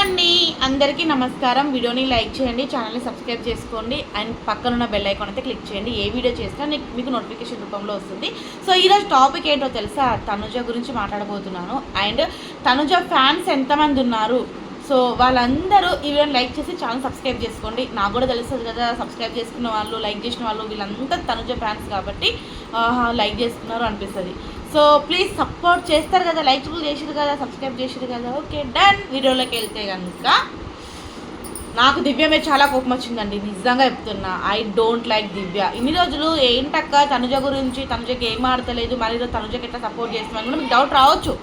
అండి. అందరికీ నమస్కారం. వీడియోని లైక్ చేయండి ఛానల్ని సబ్స్క్రైబ్ చేసుకోండి అండ్ పక్కనున్న బెల్ ఐకాన్ అయితే క్లిక్ చేయండి. ఏ వీడియో చేసినా మీకు నోటిఫికేషన్ రూపంలో వస్తుంది. సో ఈరోజు టాపిక్ ఏంటో తెలుసా? తనుజ గురించి మాట్లాడబోతున్నాను. అండ్ తనుజ ఫ్యాన్స్ ఎంతమంది ఉన్నారు? సో వాళ్ళందరూ ఈ వీడియోని లైక్ చేసి ఛానల్ సబ్స్క్రైబ్ చేసుకోండి. నాకు కూడా తెలుస్తుంది కదా సబ్స్క్రైబ్ చేసుకున్న వాళ్ళు లైక్ చేసిన వాళ్ళు వీళ్ళంతా తనుజ ఫ్యాన్స్ కాబట్టి లైక్ చేస్తున్నారు అనిపిస్తుంది. సో ప్లీజ్ సపోర్ట్ చేస్తారు కదా లైక్ కూడా చేసిరు కదా సబ్స్క్రైబ్ చేసిరు కదా. ఓకే డన్ వీడియోలోకి వెళ్తే కనుక నాకు దివ్య మీద చాలా కోపం వచ్చిందండి. నిజంగా చెప్తున్నా ఐ డోంట్ లైక్ దివ్య. ఇన్ని రోజులు ఏంటక్క తనుజ గురించి తనుజకి ఏం ఆడతలేదు మరి తనుజకి ఎట్లా సపోర్ట్ చేస్తున్నాను కూడా మీకు డౌట్ రావచ్చు.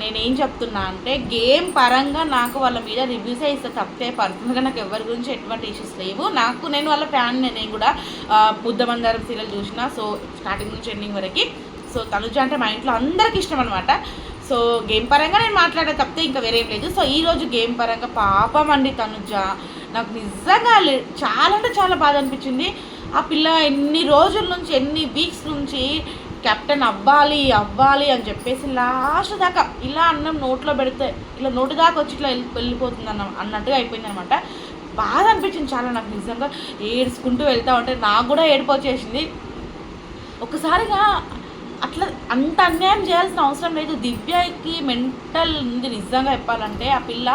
నేనేం చెప్తున్నా అంటే గేమ్ పరంగా నాకు వాళ్ళ మీద రివ్యూసే ఇస్తే తప్పే పర్సనల్గా నాకు ఎవరి గురించి ఎటువంటి ఇష్యూస్ లేవు. నాకు నేను వాళ్ళ ఫ్యాన్ నేను కూడా బుద్ధమందారం సీరియల్ చూసిన. సో స్టార్టింగ్ నుంచి ఎండింగ్ వరకు సో తనుజ అంటే మా ఇంట్లో అందరికి ఇష్టం అనమాట సో గేమ్ పరంగా నేను మాట్లాడే తప్పితే ఇంకా వేరేం లేదు. సో ఈరోజు గేమ్ పరంగా పాపం అండి తనుజ. నాకు నిజంగా చాలా అంటే చాలా బాధ అనిపించింది. ఆ పిల్ల ఎన్ని రోజుల నుంచి ఎన్ని వీక్స్ నుంచి కెప్టెన్ అవ్వాలి అవ్వాలి అని చెప్పేసి లాస్ట్ దాకా ఇలా అన్నం నోట్లో పెడితే ఇలా నోటి దాకా వచ్చి ఇట్లా వెళ్ళి వెళ్ళిపోతుంది అన్న అన్నట్టుగా అయిపోయింది అనమాట బాధ అనిపించింది చాలా నాకు నిజంగా. ఏడ్చుకుంటూ వెళ్తా ఉంటే నాకు కూడా ఏడిపోచేసింది ఒకసారిగా అట్లా అంత అన్యాయం చేయాల్సిన అవసరం లేదు. దివ్యకి మెంటల్ ఉంది నిజంగా చెప్పాలంటే. ఆ పిల్ల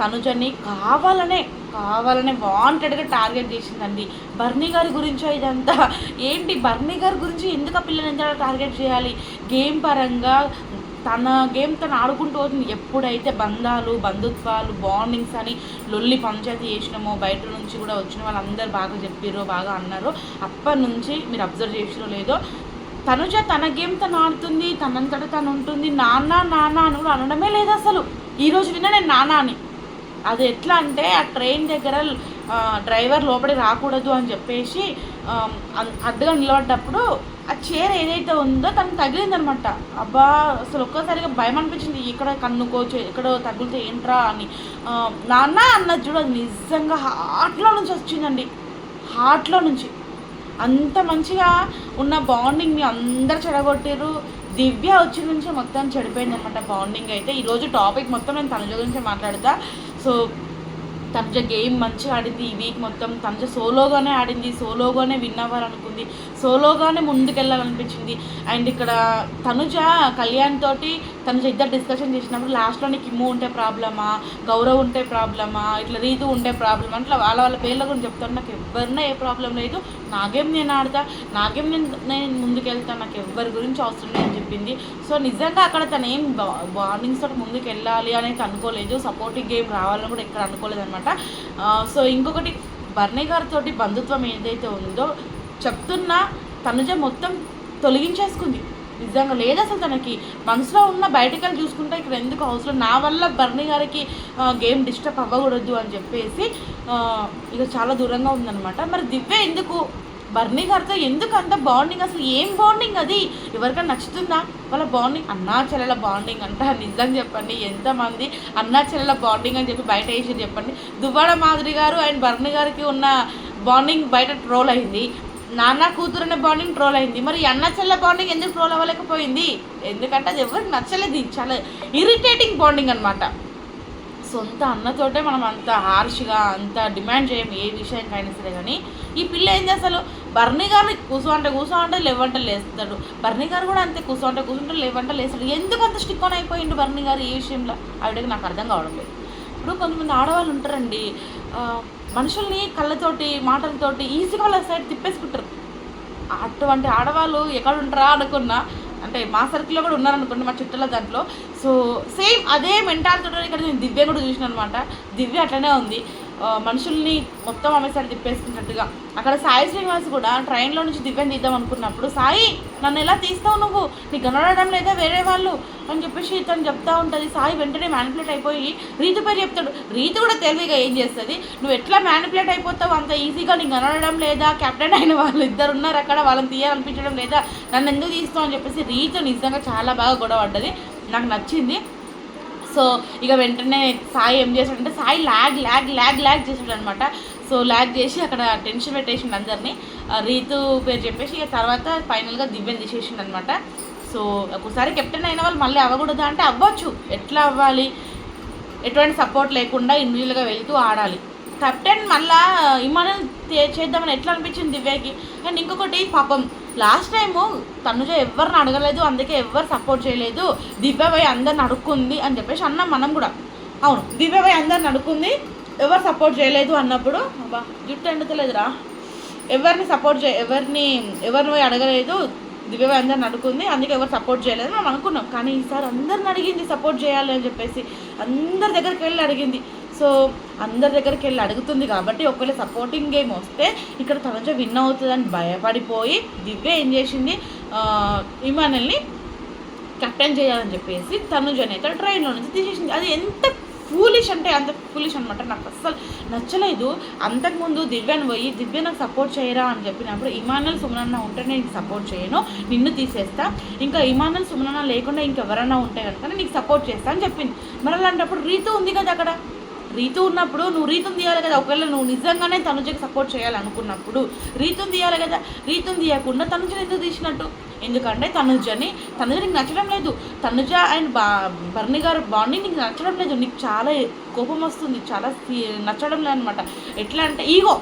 తనుజని కావాలనే కావాలనే వాంటెడ్గా టార్గెట్ చేసిందండి. బర్నీ గారి గురించో ఇదంతా? ఏంటి? బర్నీ గారి గురించి ఎందుకు ఆ పిల్లని ఎంత టార్గెట్ చేయాలి? గేమ్ పరంగా తన గేమ్ తను ఆడుకుంటూ పోతుంది. ఎప్పుడైతే బంధాలు బంధుత్వాలు బాండింగ్స్ అని లొల్లి పంచాయతీ చేసినామో బయట నుంచి కూడా వచ్చిన వాళ్ళందరూ బాగా చెప్పారో బాగా అన్నారో అప్పటి నుంచి మీరు అబ్జర్వ్ చేసిరో లేదో తనుజ తన గేమ్ తను ఆడుతుంది తనంతట తను ఉంటుంది. నాన్న నాన్న అని కూడా అనడమే లేదు అసలు. ఈరోజు విన్న నేను నాన్న అని అది ఎట్లా అంటే ఆ ట్రైన్ దగ్గర డ్రైవర్ లోపలి రాకూడదు అని చెప్పేసి అడ్డుగా నిలబడ్డప్పుడు ఆ చైర్ ఏదైతే ఉందో తనకు తగిలిందనమాట. అబ్బా అసలు ఒక్కసారిగా భయం అనిపించింది. ఇక్కడ కన్నుకోవచ్చు ఎక్కడో తగిలితే ఏంట్రా అని. నాన్న అన్నది చూడ నిజంగా హార్ట్లో నుంచి వచ్చిందండి. హార్ట్లో నుంచి. అంత మంచిగా ఉన్న బాండింగ్ని అందరు చెడగొట్టారు దివ్య వచ్చి నుంచి మొత్తం చెడిపోయింది అనమాట బాండింగ్ అయితే ఈరోజు టాపిక్ మొత్తం నేను తనుజ గురించి మాట్లాడతా. సో తనుజ గేమ్ మంచిగా ఆడింది. ఈ వీక్ మొత్తం తనుజ సోలోగానే ఆడింది. సోలోగానే విన్ అవ్వాలనుకుంది. సోలోగానే ముందుకెళ్ళాలనిపించింది. అండ్ ఇక్కడ తనుజ కళ్యాణ్ తోటి తనుజ ఇద్దరు డిస్కషన్ చేసినప్పుడు లాస్ట్లో నీకు ఇమ్ము ఉంటే ప్రాబ్లమా? గౌరవ్ ఉంటే ప్రాబ్లమా? ఇట్లా రీతు ఉంటే ప్రాబ్లమా? అట్లా వాళ్ళ వాళ్ళ పేర్ల గురించి చెప్తాను. నాకు ఎవరినా ఏ ప్రాబ్లం లేదు. నాగేం నేను ఆడతా. నాగేం నేను నేను ముందుకెళ్తాను నాకు ఎవరి గురించి అవసరం లేదని చెప్పింది. సో నిజంగా అక్కడ తను ఏం బాండింగ్స్ తోటి ముందుకు వెళ్ళాలి అనేది అనుకోలేదు. సపోర్టింగ్ గేమ్ రావాలని కూడా ఎక్కడ అనుకోలేదు అనమాట సో ఇంకొకటి బర్నీ గారితో బంధుత్వం ఏదైతే ఉందో చెప్తున్నా తనుజ మొత్తం తొలగించేసుకుంది. నిజంగా లేదు అసలు తనకి. మనసులో ఉన్న బయటకు వెళ్ళి చూసుకుంటే ఇక్కడ ఎందుకు అవసరం? నా వల్ల బర్నీ గారికి గేమ్ డిస్టర్బ్ అవ్వకూడదు అని చెప్పేసి ఇక చాలా దూరంగా ఉందన్నమాట. మరి దివ్య ఎందుకు బర్నీ గారితో ఎందుకు అంత బాండింగ్ అసలు ఏం బాండింగ్ అది? ఎవరికైనా నచ్చుతుందా? వాళ్ళ బాండింగ్ అన్నా చెల్లెల బాండింగ్ అంట నిజం చెప్పండి. ఎంతమంది అన్నా చెల్లెల బాండింగ్ అని చెప్పి బయట వేసి చెప్పండి. దువ్వాడ మాదిరి గారు అండ్ బర్నీ గారికి ఉన్న బాండింగ్ బయట ట్రోల్ అయింది. నాన్న కూతురు అనే బాండింగ్ ట్రోల్ అయింది. మరి అన్న చెల్ల బాండింగ్ ఎందుకు ట్రోల్ అవ్వలేకపోయింది? ఎందుకంటే అది ఎవరికి నచ్చలేదు చాలా ఇరిటేటింగ్ బాండింగ్ అనమాట సొంత అన్నతోటే మనం అంత హార్ష్గా అంత డిమాండ్ చేయం ఏ విషయానికైనా సరే కానీ ఈ పిల్ల ఏంది అసలు బర్నీ గారిని కూసో అంటే కూసో అంటే లేవంట లేస్తాడు. బర్నీ గారు కూడా అంతే కూసో అంటే కూర్చుంటే లేవంట లేస్తాడు. ఎందుకు అంత స్టిక్ ఆన్ అయిపోయిండు బర్నీ గారు ఈ విషయంలో? ఆవిడకి నాకు అర్థం కావడం లేదు. ఇప్పుడు కొంతమంది ఆడవాళ్ళు ఉంటారండి. మనుషుల్ని కళ్ళతోటి మాటలతోటి ఈజీగా వాళ్ళ సైడ్ తిప్పేసుకుంటారు. అటువంటి ఆడవాళ్ళు ఎక్కడ ఉంటారా అనుకున్నా అంటే మా సర్కిల్లో కూడా ఉన్నారనుకోండి మా చుట్టాల దాంట్లో సో సేమ్ అదే మెంటాలిటీతో ఇక్కడ నేను దివ్య కూడా చూసిన అనమాట దివ్య అట్లనే ఉంది. మనుషుల్ని మొత్తం ఆమె తిప్పేసుకున్నట్టుగా. అక్కడ సాయి శ్రీనివాస్ కూడా ట్రైన్లో నుంచి దివ్యని తీద్దాం అనుకున్నప్పుడు సాయి నన్ను ఎలా తీస్తావు నువ్వు? నీకు కనడడం లేదా వేరే వాళ్ళు? అని చెప్పేసి తను చెప్తా ఉంటుంది. సాయి వెంటనే మ్యానిపులేట్ అయిపోయి రీతి పేరు చెప్తాడు. రీతి కూడా తెలివిగా ఏం చేస్తుంది? నువ్వు ఎట్లా మ్యానిపులేట్ అయిపోతావు? అంత ఈజీగా నీకు కనడడం లేదా? కెప్టెన్ అయిన వాళ్ళు ఇద్దరు ఉన్నారు అక్కడ వాళ్ళని తీయాలనిపించడం లేదా? నన్ను ఎందుకు తీస్తావు? అని చెప్పేసి రీతి నిజంగా చాలా బాగా గొడవ పడ్డది. నాకు నచ్చింది. సో ఇక వెంటనే సాయి ఏం చేశాడంటే Sai lag lag lag lag చేసాడు అనమాట సో ల్యాగ్ చేసి అక్కడ టెన్షన్ పెట్టేసిండు అందరినీ. రీతు పేరు చెప్పేసి ఇక తర్వాత ఫైనల్గా దివ్యని తీసేసిండు అనమాట సో ఒకసారి కెప్టెన్ అయిన వాళ్ళు మళ్ళీ అవ్వకూడదు అంటే అవ్వచ్చు. ఎట్లా అవ్వాలి? ఎటువంటి సపోర్ట్ లేకుండా ఇండివిజువల్గా వెళ్తూ ఆడాలి. కెప్టెన్ మళ్ళా ఇమానం చేద్దామని ఎట్లా అనిపించింది దివ్యకి? అండ్ ఇంకొకటి పాపం లాస్ట్ టైము తనుజ ఎవరిని అడగలేదు అందుకే ఎవరు సపోర్ట్ చేయలేదు. దివ్య అందరిని అడుక్కుంది అని చెప్పేసి అన్నాం మనం కూడా. అవును దివ్య అందరిని అడుక్కుంది ఎవరు సపోర్ట్ చేయలేదు అన్నప్పుడు అబ్బా జుట్టు ఎండుతలేదురా. ఎవరిని సపోర్ట్ చే ఎవరిని ఎవరిని పోయి అడగలేదు దివ్య అందరిని అడుగుంది అందుకే ఎవరు సపోర్ట్ చేయలేదు మనం అనుకున్నాం. కానీ ఈసారి అందరిని అడిగింది సపోర్ట్ చేయాలి అని చెప్పేసి అందరి దగ్గరికి వెళ్ళి అడిగింది. సో అందరి దగ్గరికి వెళ్ళి అడుగుతుంది కాబట్టి ఒకవేళ సపోర్టింగ్ గేమ్ వస్తే ఇక్కడ తనజ విన్ అవుతుందని భయపడిపోయి దివ్య ఏం చేసింది? విమానల్ని కెప్టెన్ చేయాలని చెప్పేసి తనుజని అయితే ట్రైన్లో నుంచి తీసేసింది. అది ఎంత ఫూలిష్ అంటే అంత ఫూలిష్ అనమాట నాకు అస్సలు నచ్చలేదు. అంతకుముందు దివ్యను పోయి దివ్య నాకు సపోర్ట్ చేయరా? అని చెప్పినప్పుడు ఇమానల్ సుమనన్న ఉంటే నేను సపోర్ట్ చేయను నిన్ను తీసేస్తా. ఇంకా ఇమానల్ సుమనన్న లేకుండా ఇంకెవరన్నా ఉంటే కనుక నీకు సపోర్ట్ చేస్తా అని చెప్పింది. మరి అలాంటప్పుడు రీతు ఉంది కదా అక్కడ. రీతు ఉన్నప్పుడు నువ్వు రీతుని తీయాలి కదా. ఒకవేళ నువ్వు నిజంగానే తనుజకి సపోర్ట్ చేయాలనుకున్నప్పుడు రీతుని తీయాలి కదా. రీతుని తీయకుండా తనుజని ఎందుకు తీసినట్టు? ఎందుకంటే తనుజని తనుజ నీకు నచ్చడం లేదు. తనుజ అండ్ బా బర్ణి గారు బాండింగ్ నీకు నచ్చడం లేదు. నీకు చాలా కోపం వస్తుంది. చాలా నచ్చడం లేదు అనమాట ఎట్లా అంటే ఈగో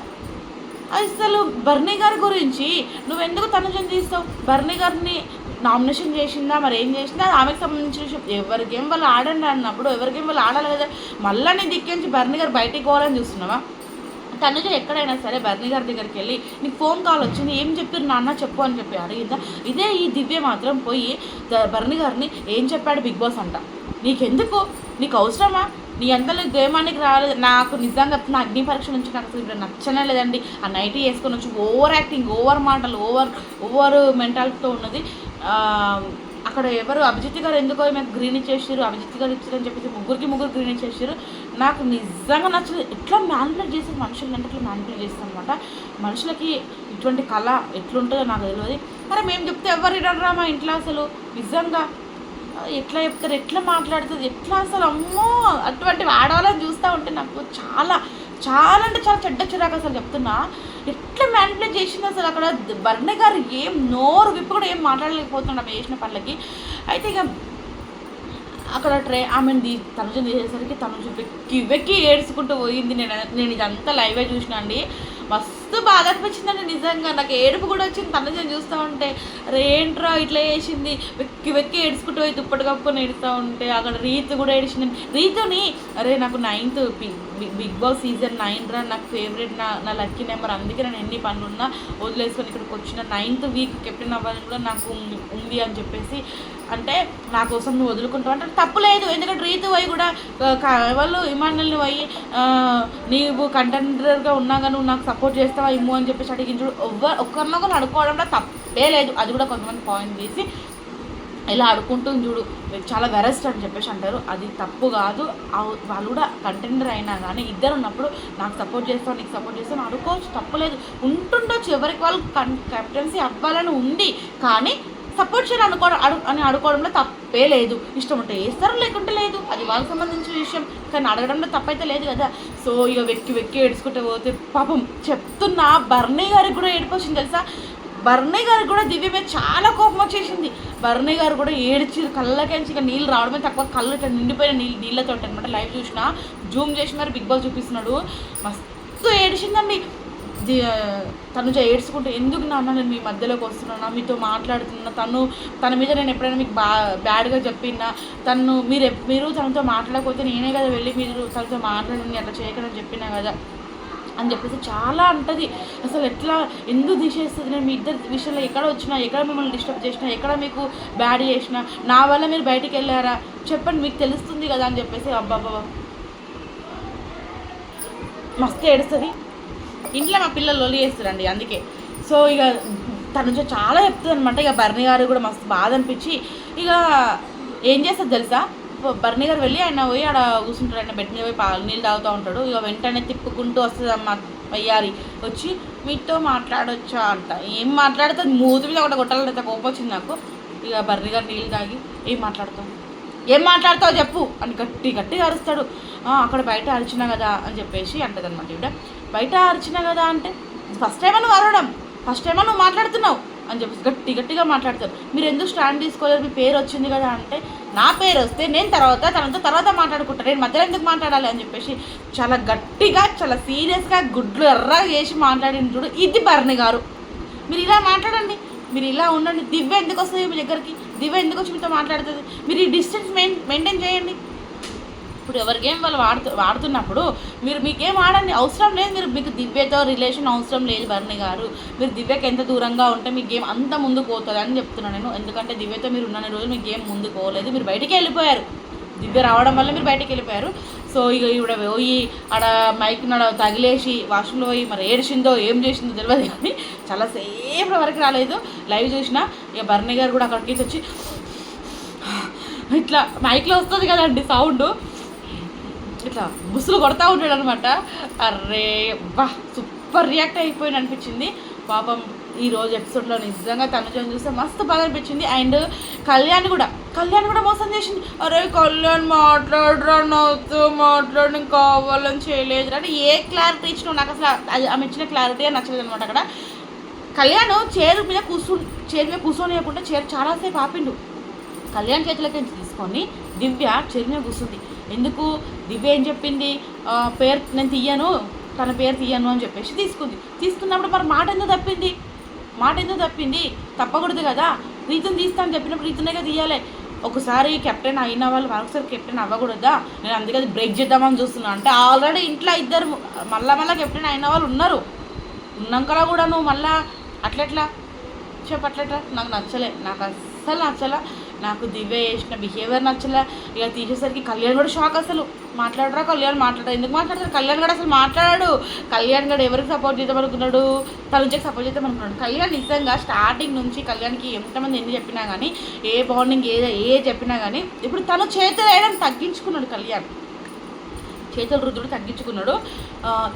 అసలు బర్ణి గారి గురించి నువ్వెందుకు తనుజని తీస్తావు? బర్ణి గారిని నామినేషన్ చేసిందా మరి ఏం చేసిందా? ఆమెకు సంబంధించిన ఎవరి గేమ్ వాళ్ళు ఆడండి అన్నప్పుడు ఎవరి గేమ్ వాళ్ళు ఆడాలి కదా. మళ్ళీ నీ దిక్కించి బర్ని గారు బయటికి పోవాలని చూస్తున్నావా? తనుజ ఎక్కడైనా సరే బర్ని గారి దగ్గరికి వెళ్ళి నీకు ఫోన్ కాల్ వచ్చింది ఏం చెప్పారు నాన్న చెప్పు అని చెప్పి అడిగిందా ఇదే ఈ దివ్య మాత్రం పోయి బర్ని గారిని ఏం చెప్పాడు బిగ్ బాస్ అంట. నీకెందుకు? నీకు అవసరమా? నీ అంతలో గేమానికి రాలేదు. నాకు నిజంగా నా అగ్ని పరీక్ష నుంచి నాకు అసలు ఇప్పుడు నచ్చనే లేదండి. ఆ నైటీ వేసుకొని వచ్చి ఓవర్ యాక్టింగ్ ఓవర్ మాటలు ఓవర్ ఓవర్ మెంటాలిటీతో ఉన్నది. అక్కడ ఎవరు? అభిజిత్ గారు ఎందుకో మీకు గ్రీన్ ఇచ్చేసారు అభిజిత్ గారు ఇచ్చారని చెప్పేసి ముగ్గురికి ముగ్గురు గ్రీన్ ఇచ్చేసారు నాకు నిజంగా నచ్చదు. ఎట్లా మ్యానిపులేట్ చేసి మనుషులు అంటే ఇట్లా మ్యానిపులేట్ చేస్తాను అనమాట మనుషులకి ఇటువంటి కళ ఎట్లుంటుందో నాకు తెలియదు మరి మేము చెప్తే ఎవరు వినరా మా ఇంట్లో అసలు. నిజంగా. ఎట్లా చెప్తారు? ఎట్లా మాట్లాడుతుంది ఎట్లా అసలు? అమ్మో! అటువంటి ఆడవాళ్ళని చూస్తూ ఉంటే నాకు చాలా చాలా అంటే చాలా చెడ్డ చిరాకు అసలు చెప్తున్నా. ఎట్లా మ్యానిపులేట్ చేసింది అసలు అక్కడ బర్ణ గారు ఏం నోరు విప్పు కూడా ఏం మాట్లాడలేకపోతున్నాడు ఆమె చేసిన పనులకి. అయితే ఇక అక్కడ ట్రే ఆమెది తనుజు తీసేసరికి తనుజు వెక్కి వెక్కి ఏడ్చుకుంటూ పోయింది. నేను నేను ఇదంతా లైవే చూసినా అండి. మస్తు బాధ అనిపించిందండి నిజంగా. నాకు ఏడుపు కూడా వచ్చింది తనుజని చూస్తూ ఉంటే. రేంట్రా ఇట్లా వేసింది వెక్కి వెక్కి ఏడ్చుకుంటూ పోయి దుప్పటి కప్పుకొని ఏడుస్తూ ఉంటే. అక్కడ రీతు కూడా ఏడిచింది. రీతుని అరే నాకు ninth Big Boss season nine రా నాకు ఫేవరెట్ నా నా లక్కీ నెంబర్ అందుకే నేను ఎన్ని పనులు ఉన్నా వదిలేసుకొని ఇక్కడికి వచ్చిన నైన్త్ వీక్ కెప్టెన్ అవ్వాలని కూడా నాకు ఉంది అని చెప్పేసి. అంటే నా కోసం నువ్వు వదులుకుంటావు అంటే తప్పు లేదు. ఎందుకంటే రీతు పోయి కూడా వాళ్ళు ఇమానుల్ని పోయి నీవు కంటెంటర్గా ఉన్నాగా నువ్వు నాకు సపోర్ట్ చేస్తావా ఇమ్ము అని చెప్పేసి అడిగించు ఎవ్వరు ఒక్కరినొకరు అడుకోవడంలో తప్పే లేదు. అది కూడా కొంతమంది పాయింట్ తీసి ఇలా ఆడుకుంటుంది చూడు. చాలా వెరస్ట్ అని చెప్పేసి అంటారు. అది తప్పు కాదు. వాళ్ళు కూడా కంటెండర్ అయినా కానీ ఇద్దరు ఉన్నప్పుడు నాకు సపోర్ట్ చేస్తాను నీకు సపోర్ట్ చేస్తాను అడుకోవచ్చు తప్పలేదు ఉంటుండొచ్చు. ఎవరికి వాళ్ళు కెప్టెన్సీ అవ్వాలని ఉంది. కానీ సపోర్ట్ చేయాలి అనుకోవడం అడు అని అడుకోవడంలో తప్పే లేదు. ఇష్టం ఉంటే వేస్తారు లేకుంటే లేదు. అది వాళ్ళకి సంబంధించిన విషయం. కానీ అడగడంలో తప్పైతే లేదు కదా. సో ఇక వెక్కి వెక్కి ఏడ్చుకుంటే పోతే పాపం చెప్తున్నా బర్నీ గారికి కూడా ఏడిపోయింది తెలుసా? బర్నీ గారికి కూడా దివ్య మీద చాలా కోపం వచ్చేసింది. బర్నీ గారు కూడా ఏడ్చి కళ్ళకెంచి ఇక నీళ్ళు రావడమే తక్కువ కళ్ళు ఇట్లా నిండిపోయిన నీళ్ళు నీళ్ళతో అనమాట లైవ్ చూసిన జూమ్ చేసి మరి బిగ్ బాస్ చూపిస్తున్నాడు. మస్తు ఏడిచిందండి తను ఏడ్చుకుంటే ఎందుకు నాన్న నేను మీ మధ్యలోకి వస్తున్నా మీతో మాట్లాడుతున్నా. తను తన మీద నేను ఎప్పుడైనా మీకు బా బ్యాడ్గా చెప్పినా? తను మీరు మీరు తనతో మాట్లాడకపోతే నేనే కదా వెళ్ళి మీరు తనతో మాట్లాడండి అట్లా చేయకని చెప్పినా కదా. అని చెప్పేసి చాలా అంటది. అసలు ఎట్లా ఎందుకు తీసేస్తుంది? నేను మీ ఇద్దరు విషయంలో ఎక్కడ వచ్చినా ఎక్కడ మిమ్మల్ని డిస్టర్బ్ చేసినా ఎక్కడ మీకు బ్యాడ్ చేసినా నా వల్ల మీరు బయటికి వెళ్ళారా? చెప్పండి మీకు తెలుస్తుంది కదా అని చెప్పేసి అబ్బాబా మస్తు ఏడుస్తుంది. ఇంట్లో మా పిల్లలు లొలి చేస్తారండి అందుకే. సో ఇక తన నుంచి చాలా చెప్తుంది అనమాట ఇక బర్ణి గారు కూడా మస్తు బాధ అనిపించి ఇక ఏం చేస్తుంది తెలుసా? బర్ణి గారు వెళ్ళి ఆయన పోయి ఆడ కూర్చుంటాడు ఆయన బెడ్ మీద పోయి పాలు నీళ్ళు తాగుతూ ఉంటాడు. ఇక వెంటనే తిప్పుకుంటూ వస్తుంది అమ్మ అయ్యారి. వచ్చి మీతో మాట్లాడొచ్చా అంట. ఏం మాట్లాడుతుంది మూతి మీద ఒకటి కొట్టాలంటే. కోపం వచ్చింది నాకు. ఇక బర్రీ గారు నీళ్ళు తాగి ఏం మాట్లాడతావు? ఏం మాట్లాడతావు చెప్పు అని గట్టి గట్టిగా అరుస్తాడు. అక్కడ బయట అరిచినా కదా అని చెప్పేసి అంటదనమాట ఇవిడ బయట అరిచినా కదా అంటే ఫస్ట్ టైం నువ్వు అరవడం. ఫస్ట్ టైం నువ్వు మాట్లాడుతున్నావు. అని చెప్పేసి గట్టి గట్టిగా మాట్లాడతారు. మీరు ఎందుకు స్టాండ్ తీసుకోలేరు? మీ పేరు వచ్చింది కదా అంటే నా పేరు వస్తే నేను తర్వాత తనతో తర్వాత మాట్లాడుకుంటాను నేను మధ్యలో ఎందుకు మాట్లాడాలి అని చెప్పేసి చాలా గట్టిగా చాలా సీరియస్గా గుడ్లు ఎర్రగా చేసి మాట్లాడిన చూడు ఇది భరణి గారు. మీరు ఇలా మాట్లాడండి. మీరు ఇలా ఉండండి. దివ్య ఎందుకు వస్తుంది మీ దగ్గరికి? దివ్య ఎందుకు వచ్చి మీతో మాట్లాడుతుంది? మీరు ఈ డిస్టెన్స్ మెయిన్ మెయింటైన్ చేయండి. ఇప్పుడు ఎవరి గేమ్ వాళ్ళు వాడుతు వాడుతున్నప్పుడు మీరు మీ గేమ్ ఆడండి? అవసరం లేదు. మీరు మీకు దివ్యతో రిలేషన్ అవసరం లేదు వర్ణి గారు. మీరు దివ్యకి ఎంత దూరంగా ఉంటే మీ గేమ్ అంత ముందుకు పోతుంది అని చెప్తున్నాను నేను. ఎందుకంటే దివ్యతో మీరు ఉన్న రోజు మీ గేమ్ ముందుకు పోలేదు. మీరు బయటికి వెళ్ళిపోయారు. దివ్య రావడం వల్ల మీరు బయటకు వెళ్ళిపోయారు. సో ఇక ఈవిడ పోయి ఆడ మైక్ నడ తగిలేసి వాష్రూమ్లో పోయి మరి ఏడిచిందో ఏం చేసిందో తెలియదు కానీ చాలా సేపు వరకు రాలేదు. లైవ్ చూసిన ఇక బర్ణి గారు కూడా అక్కడికి వచ్చి ఇట్లా మైక్లో వస్తుంది కదండి సౌండ్ ఇట్లా బుస్సులు కొడతా ఉంటాడు అనమాట అర్రే బా సూపర్ రియాక్ట్ అయిపోయింది అనిపించింది. పాపం ఈ రోజు ఎపిసోడ్లో నిజంగా తనుజని చూస్తే మస్తు బాగా అనిపించింది. అండ్ కళ్యాణ్ కూడా కళ్యాణ్ కూడా మోసం చేసింది. అరే కళ్యాణ్ మాట్లాడరా నాతో కావాలని చేయలేదు అంటే ఏ క్లారిటీ ఇచ్చినావు నాకు అసలు అది ఆమె ఇచ్చిన క్లారిటీ నచ్చలేదు అనమాట అక్కడ. కళ్యాణ్ చైర్ మీద కూర్చో చైర్ మీద కూర్చోనియకుండా చైర్ చాలాసేపు ఆపిండు. కళ్యాణ్ చేతిలోకి తీసుకొని దివ్య చైర్ మీద కూర్చుంది. ఎందుకు దివ్య ఏం చెప్పింది? పేరు నేను తీయను తన పేరు తీయను అని చెప్పేసి తీసుకుంది. తీసుకున్నప్పుడు మరి మాట ఎందుకు తప్పింది? మాట ఎందుకు తప్పింది? తప్పకూడదు కదా. రీతిని తీస్తాను చెప్పినప్పుడు రీతునేగా తీయాలి. ఒకసారి కెప్టెన్ అయిన వాళ్ళు మరొకసారి కెప్టెన్ అవ్వకూడదా? నేను అందుకే అది బ్రేక్ చేద్దామని చూస్తున్నాను అంటే ఆల్రెడీ ఇంట్లో ఇద్దరు మళ్ళా మళ్ళీ కెప్టెన్ అయిన వాళ్ళు ఉన్నారు. ఉన్నాకలా కూడా నువ్వు మళ్ళా అట్లెట్లా? చెప్పట్లట్లా నాకు నచ్చలే. నాకు అస్సలు నచ్చలే. నాకు దివ్య చేసిన బిహేవియర్ నచ్చలే. ఇక తీసేసరికి కళ్యాణ్ కూడా షాక్ అసలు. మాట్లాడరా కళ్యాణ్? మాట్లాడరా. ఎందుకు మాట్లాడతారు? కళ్యాణ్ కూడా అసలు మాట్లాడాడు. కళ్యాణ్ కూడా ఎవరికి సపోర్ట్ చేద్దాం అనుకున్నాడు తనుజకి సపోర్ట్ చేద్దాం అనుకున్నాడు కళ్యాణ్ నిజంగా స్టార్టింగ్ నుంచి కళ్యాణ్కి ఎంతమంది ఎన్ని చెప్పినా కానీ ఏ బాండింగ్ ఏ ఏ చెప్పినా కానీ ఇప్పుడు తను చేతులు వేయడం తగ్గించుకున్నాడు కళ్యాణ్. చేతులు రుద్దుడు తగ్గించుకున్నాడు.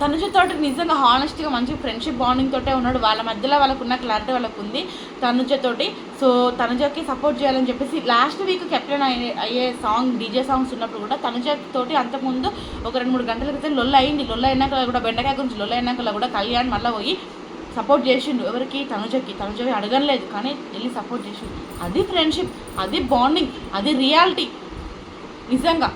తనుజతో నిజంగా హానెస్ట్గా మంచి ఫ్రెండ్షిప్ బాండింగ్ తోటే ఉన్నాడు. వాళ్ళ మధ్యలో వాళ్ళకున్న క్లారిటీ వాళ్ళకు ఉంది తనుజతోటి సో తనుజకి సపోర్ట్ చేయాలని చెప్పేసి లాస్ట్ వీక్ కెప్టెన్ అయ్యే అయ్యే సాంగ్ డీజే సాంగ్స్ ఉన్నప్పుడు కూడా తనుజ తోటి అంతకుముందు ఒక రెండు మూడు గంటల క్రితం లొల్ల అయింది. లొల్ల అయినాక కూడా బెండకాయ గురించి లొల్ల అయినాక కూడా కళ్యాణ్ మళ్ళీ పోయి సపోర్ట్ చేసిండు. ఎవరికి? తనుజకి. తనుజకి అడగలేదు కానీ వెళ్ళి సపోర్ట్ చేసిండు. అది ఫ్రెండ్షిప్ అది బాండింగ్ అది రియాలిటీ నిజంగా.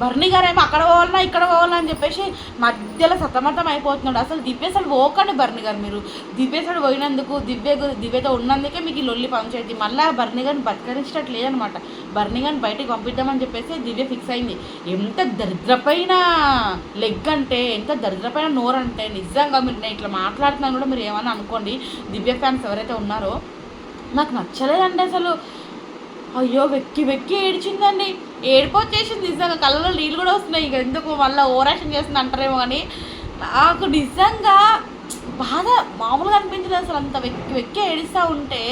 బర్ణి గారేమో అక్కడ పోవాలన్నా ఇక్కడ పోవాలన్నా అని చెప్పేసి మధ్యలో సతమతం అయిపోతున్నాడు. అసలు దివ్యసలు పోకండి బర్ణి గారు మీరు. దివ్యసడు పోయినందుకు దివ్య దివ్యతో ఉన్నందుకే మీకు ఈ లొల్లి పంచాయతీ మళ్ళీ బర్ణి గారిని బతకరించట్టు లేదనమాట. భరణి గారిని బయటకు పంపిద్దామని చెప్పేసి దివ్య ఫిక్స్ అయింది. ఎంత దరిద్రపైన లెగ్ అంటే ఎంత దరిద్రపైన నోరు అంటే నిజంగా మీరు నేను ఇట్లా మాట్లాడుతున్నాను కూడా మీరు ఏమన్నా అనుకోండి దివ్య ఫ్యాన్స్ ఎవరైతే ఉన్నారో నాకు నచ్చలేదండి అసలు. అయ్యో వెక్కి వెక్కి ఏడ్చిందండి. ఏడిపో వచ్చేసింది నిజంగా. కళ్ళలో నీళ్ళు కూడా వస్తున్నాయి. ఇక ఎందుకు మళ్ళీ ఓవరాక్షన్ చేస్తుంది అంటారేమో కానీ నాకు నిజంగా బాధ మామూలుగా అనిపించింది అసలు. అంత వెక్కి వెక్కి ఏడుస్తూ ఉంటే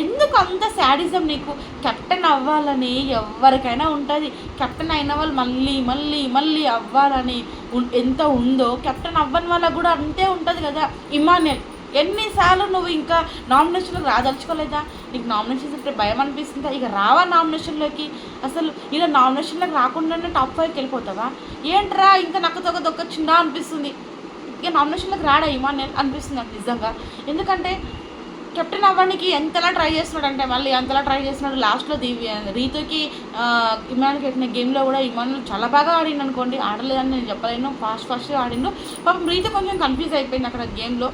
ఎందుకు అంత శాడిజం నీకు? కెప్టెన్ అవ్వాలని ఎవరికైనా ఉంటుంది. కెప్టెన్ అయిన వాళ్ళు మళ్ళీ మళ్ళీ మళ్ళీ అవ్వాలని ఎంత ఉందో కెప్టెన్ అవ్వని వాళ్ళకు కూడా అంతే ఉంటుంది కదా. ఇమాన్యుల్ ఎన్నిసార్లు నువ్వు ఇంకా నామినేషన్లకు రాదలుచుకోలేదా నీకు నామినేషన్స్ ఇప్పుడు భయం అనిపిస్తుందా? ఇక రావా నామినేషన్లోకి అసలు ఇలా నామినేషన్లోకి రాకుండానే టాప్ ఫైవ్కి వెళ్ళిపోతావా? ఏంట్రా ఇంకా నక్కతొక్క దొక్కొచ్చిందా అనిపిస్తుంది? ఇక నామినేషన్లోకి రాడా ఇమాన్యుల్ అనిపిస్తుంది నాకు నిజంగా. ఎందుకంటే కెప్టెన్ అవ్వడానికి ఎంతలా ట్రై చేస్తున్నాడు అంటే మళ్ళీ ఎంతలా ట్రై చేస్తున్నాడు. లాస్ట్లో దివ్య రీతుకి ఇమాన్ పెట్టిన గేమ్లో కూడా ఇమాన్ చాలా బాగా ఆడిండు అనుకోండి ఆడలేదని నేను చెప్పలేను. ఫాస్ట్ ఫాస్ట్గా ఆడిండు. పాపం రీతు కొంచెం కన్ఫ్యూజ్ అయిపోయింది అక్కడ గేమ్లో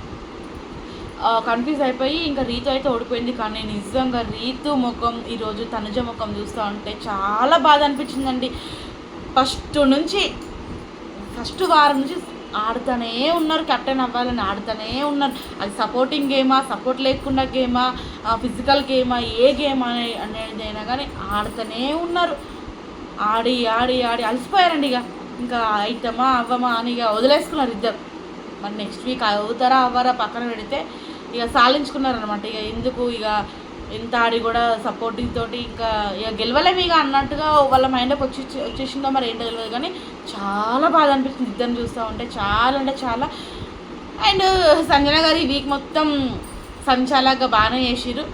కన్ఫ్యూజ్ అయిపోయి ఇంకా రీతు అయితే ఓడిపోయింది. కానీ నిజంగా రీతు ముఖం ఈరోజు తనుజ ముఖం చూస్తూ ఉంటే చాలా బాధ అనిపించిందండి. ఫస్ట్ నుంచి ఫస్ట్ వారం నుంచి ఆడుతూనే ఉన్నారు. కెప్టెన్ అవ్వాలని ఆడుతూనే ఉన్నారు. అది సపోర్టింగ్ గేమా సపోర్ట్ లేకుండా గేమా ఫిజికల్ గేమా ఏ గేమ్ అనే అనేది అయినా కానీ ఆడుతూనే ఉన్నారు. ఆడి ఆడి ఆడి అలసిపోయారండి ఇక. ఇంకా అవుతామా అవ్వమా అని ఇక వదిలేసుకున్నారు ఇద్దరు. మరి నెక్స్ట్ వీక్ అవుతారా అవ్వరా పక్కన పెడితే ఇక సాధించుకున్నారనమాట ఇక ఎందుకు ఇక ఎంత ఆడి కూడా సపోర్టింగ్ తోటి ఇంకా ఇక గెలవలేము ఇక అన్నట్టుగా వాళ్ళ మైండ్లోకి వచ్చి వచ్చేసిందో మరి ఏంటో తెలియదు కానీ చాలా బాధ అనిపిస్తుంది ఇద్దరిని చూస్తూ ఉంటే. చాలా అంటే చాలా. అండ్ సంజన గారు ఈ వీక్ మొత్తం సంచాలగా బాగానే చేసిరు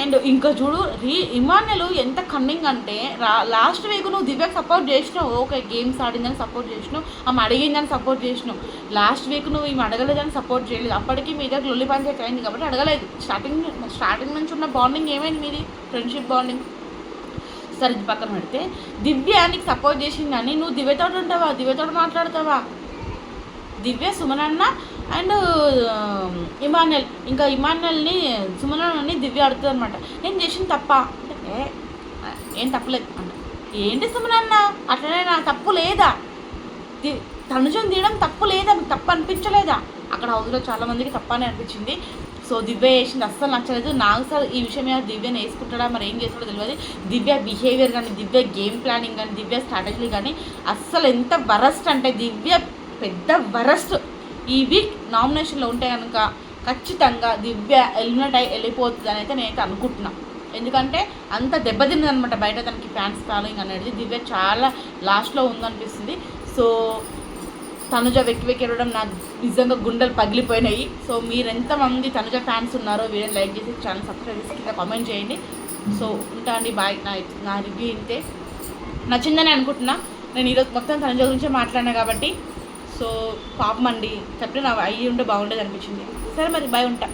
అండ్ ఇంకా చూడు రీ ఇమాన్యులు ఎంత కన్నింగ్ అంటే రా లాస్ట్ వీక్ నువ్వు దివ్యకు సపోర్ట్ చేసినావు. ఓకే గేమ్స్ ఆడిందని సపోర్ట్ చేసినావు. ఆమె అడిగిందని సపోర్ట్ చేసినావు. లాస్ట్ వీక్ నువ్వు ఈమె అడగలేదని సపోర్ట్ చేయలేదు. అప్పటికి మీ దగ్గర లొల్లి పంచాయతీ అయింది కాబట్టి అడగలేదు. స్టార్టింగ్ స్టార్టింగ్ నుంచి ఉన్న బాండింగ్ ఏమైంది మీది? ఫ్రెండ్షిప్ బాండింగ్ సరే పక్కన పెడితే దివ్య నీకు సపోర్ట్ చేసిందని నువ్వు దివ్యతో ఉంటావా? దివ్యతో మాట్లాడతావా? దివ్య సుమనన్న అండ్ ఇమానుయల్. ఇంకా ఇమానుయల్ని సుమనని దివ్య అడుగుతుంది అనమాట నేను చేసిన తప్ప. అంటే ఏం తప్పలేదు. అంట ఏంటి సుమనన్న అట్లనే నా తప్పు లేదా? తనుజం తీయడం తప్పు లేదా? మీకు తప్పు అనిపించలేదా? అక్కడ హౌస్లో చాలామందికి తప్పనే తప్పని అనిపించింది. సో దివ్య వేసింది అస్సలు నచ్చలేదు. నాకు సార్ ఈ విషయం మీద దివ్యను వేసుకుంటాడా? మరి ఏం చేస్తాడో తెలియదు. దివ్య బిహేవియర్ కానీ దివ్య గేమ్ ప్లానింగ్ కానీ దివ్య స్ట్రాటజీ కానీ అస్సలు ఎంత వరస్ట్ అంటే దివ్య పెద్ద వరస్ట్. ఈ వీక్ నామినేషన్లో ఉంటే కనుక ఖచ్చితంగా దివ్య ఎలిమినేట్ అయి వెళ్ళిపోతుంది అని అయితే నేనైతే అనుకుంటున్నాను ఎందుకంటే అంత దెబ్బతిన్నది అనమాట బయట తనకి ఫ్యాన్స్ ఫాలోయింగ్ అనేది. దివ్య చాలా లాస్ట్లో ఉందనిపిస్తుంది. సో తనుజ వెక్కి వెక్కి వెళ్ళడం నాకు నిజంగా గుండెలు పగిలిపోయినాయి. సో మీరు ఎంతమంది తనుజ ఫ్యాన్స్ ఉన్నారో వీడియోని లైక్ చేసి ఛానల్ సబ్స్క్రైబ్ చేసి కింద కామెంట్ చేయండి. సో ఉంటా అండి బాయ్. నా నా రివ్యూ ఇంతే. నచ్చిందని అనుకుంటున్నా. నేను ఈరోజు మొత్తం తనుజ గురించే మాట్లాడినా కాబట్టి. సో పాపం అండి. చెప్తే నా అయ్యి ఉంటే బాగుండేది అనిపించింది. సరే మరి బాయ్ ఉంటా.